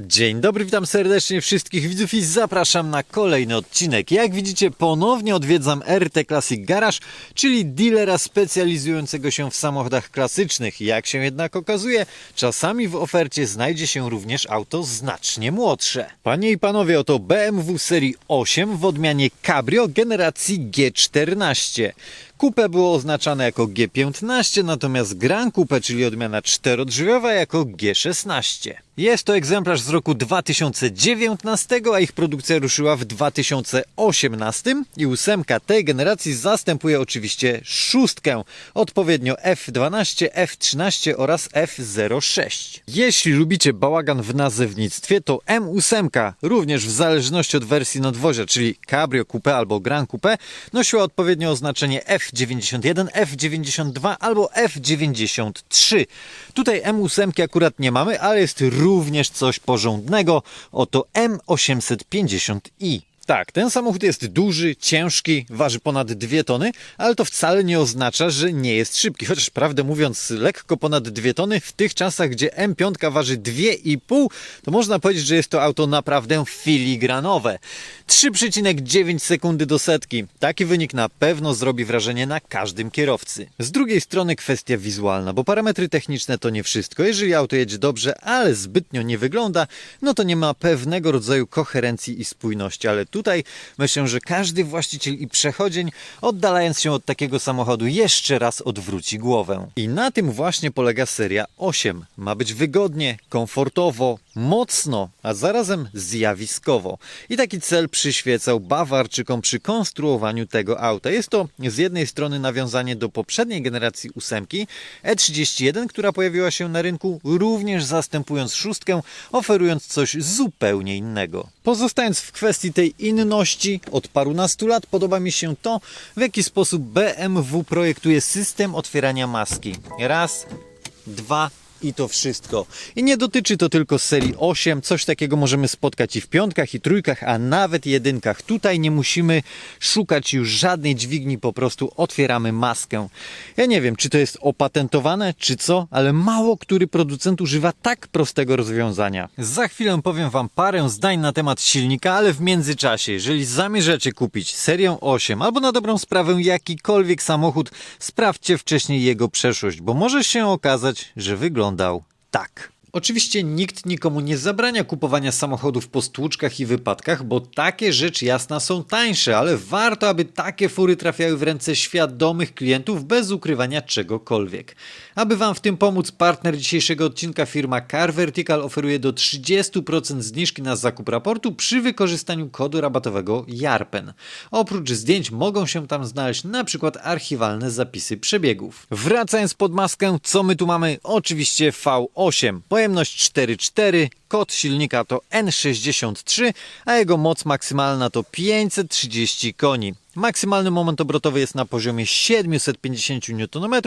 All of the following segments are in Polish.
Dzień dobry, witam serdecznie wszystkich widzów i zapraszam na kolejny odcinek. Jak widzicie, ponownie odwiedzam RT Classic Garage, czyli dealera specjalizującego się w samochodach klasycznych. Jak się jednak okazuje, czasami w ofercie znajdzie się również auto znacznie młodsze. Panie i panowie, oto BMW serii 8 w odmianie Cabrio generacji G14. Coupe było oznaczane jako G15, natomiast Grand Coupe, czyli odmiana czterodrzwiowa, jako G16. Jest to egzemplarz z roku 2019, a ich produkcja ruszyła w 2018 i ósemka tej generacji zastępuje oczywiście szóstkę, odpowiednio F12, F13 oraz F06. Jeśli lubicie bałagan w nazewnictwie, to M8 również w zależności od wersji nadwozia, czyli Cabrio Coupe albo Grand Coupe, nosiła odpowiednio oznaczenie F91, F92 albo F93. Tutaj M8 akurat nie mamy, ale jest również coś porządnego. Oto M850i. Tak, ten samochód jest duży, ciężki, waży ponad 2 tony, ale to wcale nie oznacza, że nie jest szybki. Chociaż prawdę mówiąc, lekko ponad 2 tony w tych czasach, gdzie M5 waży 2,5, to można powiedzieć, że jest to auto naprawdę filigranowe. 3,9 sekundy do setki. Taki wynik na pewno zrobi wrażenie na każdym kierowcy. Z drugiej strony kwestia wizualna, bo parametry techniczne to nie wszystko. Jeżeli auto jedzie dobrze, ale zbytnio nie wygląda, no to nie ma pewnego rodzaju koherencji i spójności, ale tutaj myślę, że każdy właściciel i przechodzień, oddalając się od takiego samochodu, jeszcze raz odwróci głowę. I na tym właśnie polega seria 8. Ma być wygodnie, komfortowo, mocno, a zarazem zjawiskowo. I taki cel przyświecał Bawarczykom przy konstruowaniu tego auta. Jest to z jednej strony nawiązanie do poprzedniej generacji ósemki E31, która pojawiła się na rynku również zastępując szóstkę, oferując coś zupełnie innego. Pozostając w kwestii tej inności od parunastu lat, podoba mi się to, w jaki sposób BMW projektuje system otwierania maski. Raz, dwa, i to wszystko. I nie dotyczy to tylko serii 8, coś takiego możemy spotkać i w piątkach, i trójkach, a nawet jedynkach. Tutaj nie musimy szukać już żadnej dźwigni, po prostu otwieramy maskę. Ja nie wiem, czy to jest opatentowane, czy co, ale mało który producent używa tak prostego rozwiązania. Za chwilę powiem Wam parę zdań na temat silnika, ale w międzyczasie, jeżeli zamierzacie kupić serię 8 albo na dobrą sprawę jakikolwiek samochód, sprawdźcie wcześniej jego przeszłość, bo może się okazać, że wyglądał tak. Oczywiście nikt nikomu nie zabrania kupowania samochodów po stłuczkach i wypadkach, bo takie rzecz jasna są tańsze, ale warto, aby takie fury trafiały w ręce świadomych klientów bez ukrywania czegokolwiek. Aby Wam w tym pomóc, partner dzisiejszego odcinka firma Car Vertical oferuje do 30% zniżki na zakup raportu przy wykorzystaniu kodu rabatowego JARPEN. Oprócz zdjęć mogą się tam znaleźć na przykład archiwalne zapisy przebiegów. Wracając pod maskę, co my tu mamy? Oczywiście V8. Pojemność 4,4, kod silnika to N63, a jego moc maksymalna to 530 koni. Maksymalny moment obrotowy jest na poziomie 750 Nm,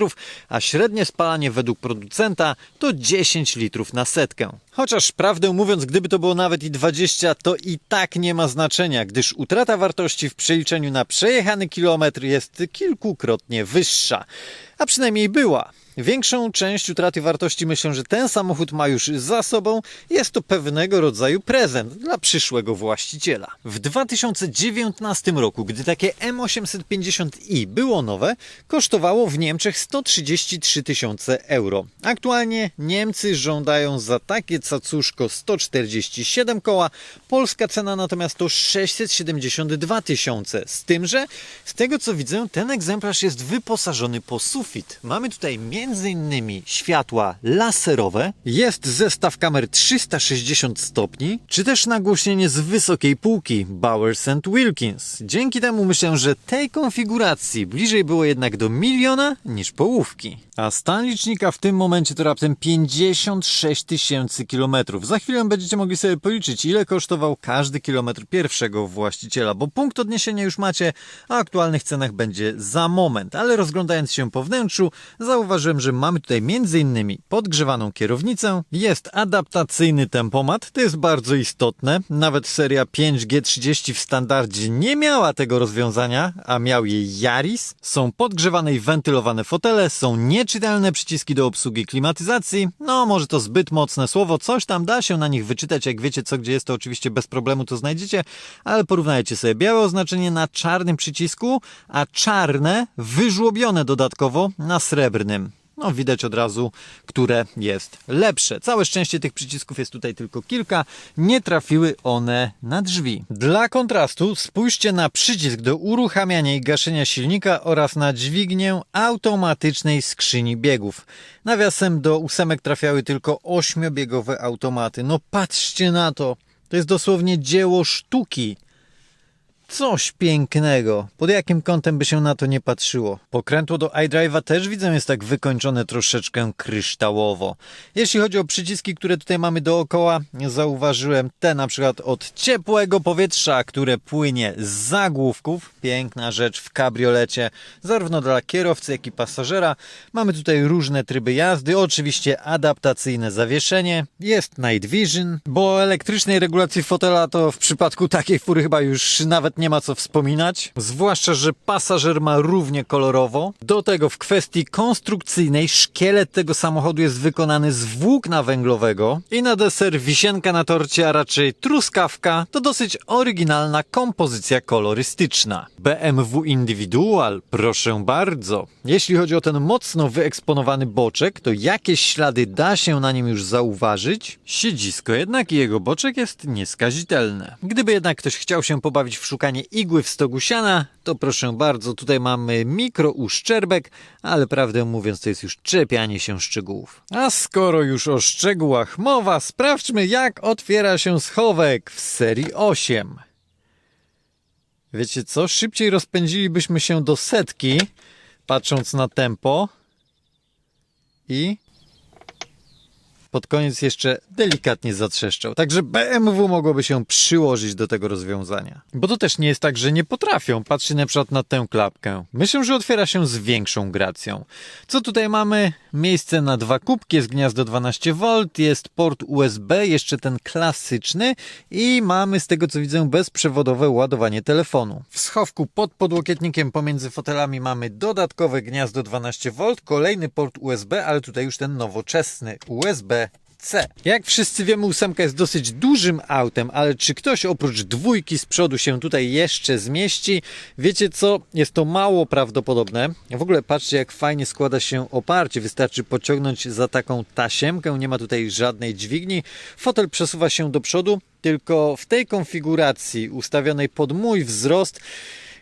a średnie spalanie według producenta to 10 litrów na setkę. Chociaż prawdę mówiąc, gdyby to było nawet i 20, to i tak nie ma znaczenia, gdyż utrata wartości w przeliczeniu na przejechany kilometr jest kilkukrotnie wyższa. A przynajmniej była. Większą część utraty wartości myślę, że ten samochód ma już za sobą. Jest to pewnego rodzaju prezent dla przyszłego właściciela. W 2019 roku, gdy takie M850i było nowe, kosztowało w Niemczech 133 tysiące euro. Aktualnie Niemcy żądają za takie cacuszko 147 koła, polska cena natomiast to 672 tysiące. Z tym, że z tego co widzę, ten egzemplarz jest wyposażony po sufit. Mamy tutaj m.in. światła laserowe, jest zestaw kamer 360 stopni, czy też nagłośnienie z wysokiej półki Bowers Wilkins. Dzięki temu myślę, że tej konfiguracji bliżej było jednak do miliona niż połówki. A stan licznika w tym momencie to raptem 56 tysięcy kilometrów. Za chwilę będziecie mogli sobie policzyć, ile kosztował każdy kilometr pierwszego właściciela, bo punkt odniesienia już macie, a aktualnych cenach będzie za moment. Ale rozglądając się po wnętrzu, zauważyłem, że mamy tutaj m.in. podgrzewaną kierownicę, jest adaptacyjny tempomat, to jest bardzo istotne. Nawet seria 5G30 w standardzie nie miała tego rozwiązania rozwiązania, a miał je Yaris. Są podgrzewane i wentylowane fotele, są nieczytelne przyciski do obsługi klimatyzacji. No, może to zbyt mocne słowo, coś tam da się na nich wyczytać. Jak wiecie co gdzie jest, to oczywiście bez problemu to znajdziecie, ale porównajcie sobie białe oznaczenie na czarnym przycisku, a czarne wyżłobione dodatkowo na srebrnym. No, widać od razu, które jest lepsze. Całe szczęście tych przycisków jest tutaj tylko kilka. Nie trafiły one na drzwi. Dla kontrastu spójrzcie na przycisk do uruchamiania i gaszenia silnika oraz na dźwignię automatycznej skrzyni biegów. Nawiasem do ósemek trafiały tylko ośmiobiegowe automaty. No patrzcie na to. To jest dosłownie dzieło sztuki. Coś pięknego. Pod jakim kątem by się na to nie patrzyło? Pokrętło do iDrive'a też widzę jest tak wykończone troszeczkę kryształowo. Jeśli chodzi o przyciski, które tutaj mamy dookoła, zauważyłem te na przykład od ciepłego powietrza, które płynie z zagłówków. Piękna rzecz w kabriolecie, zarówno dla kierowcy, jak i pasażera. Mamy tutaj różne tryby jazdy, oczywiście adaptacyjne zawieszenie. Jest Night Vision, bo elektrycznej regulacji fotela to w przypadku takiej fury chyba już nawet nie ma co wspominać. Zwłaszcza, że pasażer ma równie kolorowo. Do tego w kwestii konstrukcyjnej szkielet tego samochodu jest wykonany z włókna węglowego. I na deser wisienka na torcie, a raczej truskawka, to dosyć oryginalna kompozycja kolorystyczna. BMW Individual, proszę bardzo. Jeśli chodzi o ten mocno wyeksponowany boczek, to jakieś ślady da się na nim już zauważyć. Siedzisko jednak i jego boczek jest nieskazitelne. Gdyby jednak ktoś chciał się pobawić w igły w stogu siana, to proszę bardzo, tutaj mamy mikro uszczerbek, ale prawdę mówiąc to jest już czepianie się szczegółów. A skoro już o szczegółach mowa, sprawdźmy jak otwiera się schowek w serii 8. Wiecie co? Szybciej rozpędzilibyśmy się do setki, patrząc na tempo. I pod koniec jeszcze delikatnie zatrzeszczał. Także BMW mogłoby się przyłożyć do tego rozwiązania. Bo to też nie jest tak, że nie potrafią. Patrzcie na przykład na tę klapkę. Myślę, że otwiera się z większą gracją. Co tutaj mamy? Miejsce na dwa kubki, jest gniazdo 12V, jest port USB, jeszcze ten klasyczny i mamy z tego co widzę bezprzewodowe ładowanie telefonu. W schowku pod podłokietnikiem pomiędzy fotelami mamy dodatkowe gniazdo 12V, kolejny port USB, ale tutaj już ten nowoczesny USB C. Jak wszyscy wiemy, ósemka jest dosyć dużym autem, ale czy ktoś oprócz dwójki z przodu się tutaj jeszcze zmieści? Wiecie co? Jest to mało prawdopodobne. W ogóle patrzcie, jak fajnie składa się oparcie. Wystarczy pociągnąć za taką tasiemkę, nie ma tutaj żadnej dźwigni. Fotel przesuwa się do przodu, tylko w tej konfiguracji ustawionej pod mój wzrost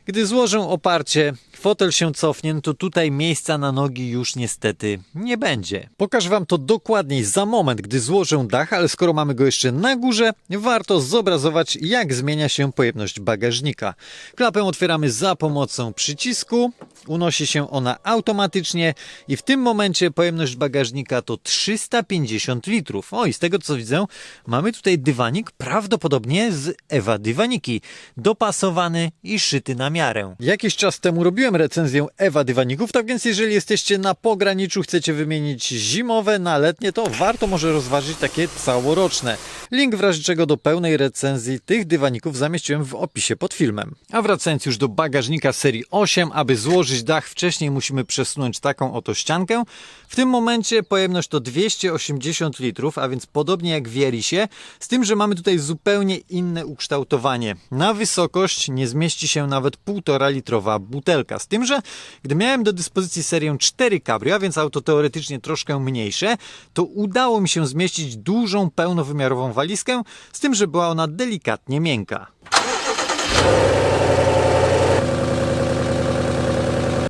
gdy złożę oparcie, fotel się cofnie, no to tutaj miejsca na nogi już niestety nie będzie. Pokażę Wam to dokładniej za moment, gdy złożę dach, ale skoro mamy go jeszcze na górze, warto zobrazować jak zmienia się pojemność bagażnika. Klapę otwieramy za pomocą przycisku, unosi się ona automatycznie i w tym momencie pojemność bagażnika to 350 litrów. O i z tego co widzę, mamy tutaj dywanik prawdopodobnie z Ewa Dywaniki, dopasowany i szyty na miarę. Jakiś czas temu robiłem recenzję Ewa Dywaników, tak więc jeżeli jesteście na pograniczu, chcecie wymienić zimowe na letnie, to warto może rozważyć takie całoroczne. Link w razie czego do pełnej recenzji tych dywaników zamieściłem w opisie pod filmem. A wracając już do bagażnika serii 8, aby złożyć dach wcześniej musimy przesunąć taką oto ściankę. W tym momencie pojemność to 280 litrów, a więc podobnie jak w Yerisie, z tym, że mamy tutaj zupełnie inne ukształtowanie. Na wysokość nie zmieści się nawet 1,5 litrowa butelka. Z tym, że gdy miałem do dyspozycji serię 4 Cabrio, a więc auto teoretycznie troszkę mniejsze, to udało mi się zmieścić dużą, pełnowymiarową walizkę, z tym, że była ona delikatnie miękka.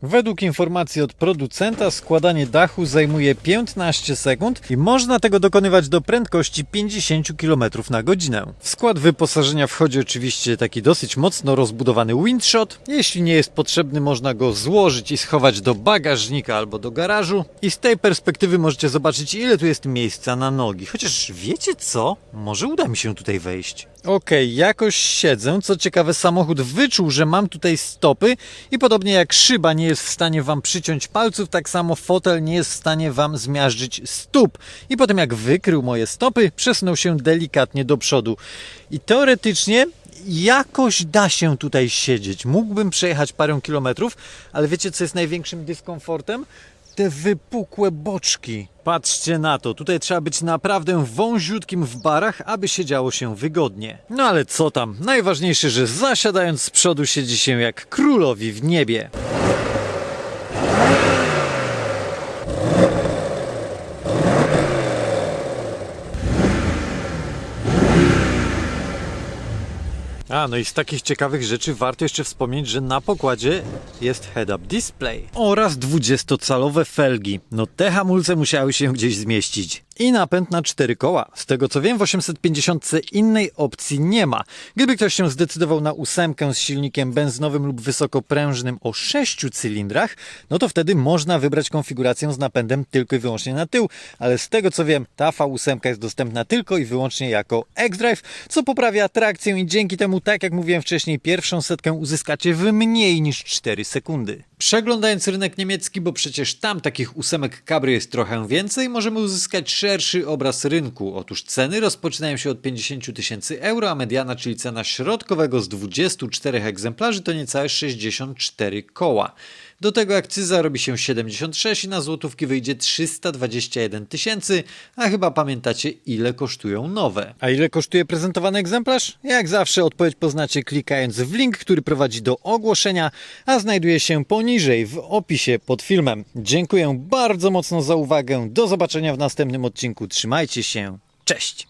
Według informacji od producenta składanie dachu zajmuje 15 sekund i można tego dokonywać do prędkości 50 km na godzinę. W skład wyposażenia wchodzi oczywiście taki dosyć mocno rozbudowany windshot. Jeśli nie jest potrzebny, można go złożyć i schować do bagażnika albo do garażu. I z tej perspektywy możecie zobaczyć, ile tu jest miejsca na nogi. Chociaż wiecie co? Może uda mi się tutaj wejść. Okej, jakoś siedzę. Co ciekawe, samochód wyczuł, że mam tutaj stopy i podobnie jak szyba nie jest w stanie Wam przyciąć palców, tak samo fotel nie jest w stanie Wam zmiażdżyć stóp. I potem jak wykrył moje stopy, przesunął się delikatnie do przodu. I teoretycznie jakoś da się tutaj siedzieć. Mógłbym przejechać parę kilometrów, ale wiecie co jest największym dyskomfortem? Te wypukłe boczki. Patrzcie na to, tutaj trzeba być naprawdę wąziutkim w barach, aby siedziało się wygodnie. No ale co tam, najważniejsze, że zasiadając z przodu siedzi się jak królowi w niebie. A, no i z takich ciekawych rzeczy warto jeszcze wspomnieć, że na pokładzie jest head-up display oraz 20-calowe felgi. No te hamulce musiały się gdzieś zmieścić. I napęd na cztery koła. Z tego co wiem, w 850 innej opcji nie ma. Gdyby ktoś się zdecydował na ósemkę z silnikiem benzynowym lub wysokoprężnym o 6 cylindrach, no to wtedy można wybrać konfigurację z napędem tylko i wyłącznie na tył. Ale z tego co wiem, ta V8 jest dostępna tylko i wyłącznie jako X-Drive, co poprawia trakcję i dzięki temu, tak jak mówiłem wcześniej, pierwszą setkę uzyskacie w mniej niż 4 sekundy. Przeglądając rynek niemiecki, bo przecież tam takich ósemek Cabrio jest trochę więcej, możemy uzyskać szerszy obraz rynku. Otóż ceny rozpoczynają się od 50 tysięcy euro, a mediana, czyli cena środkowego z 24 egzemplarzy to niecałe 64 koła. Do tego akcyza robi się 76 i na złotówki wyjdzie 321 tysięcy, a chyba pamiętacie ile kosztują nowe. A ile kosztuje prezentowany egzemplarz? Jak zawsze odpowiedź poznacie klikając w link, który prowadzi do ogłoszenia, a znajduje się poniżej w opisie pod filmem. Dziękuję bardzo mocno za uwagę, do zobaczenia w następnym odcinku, trzymajcie się, cześć!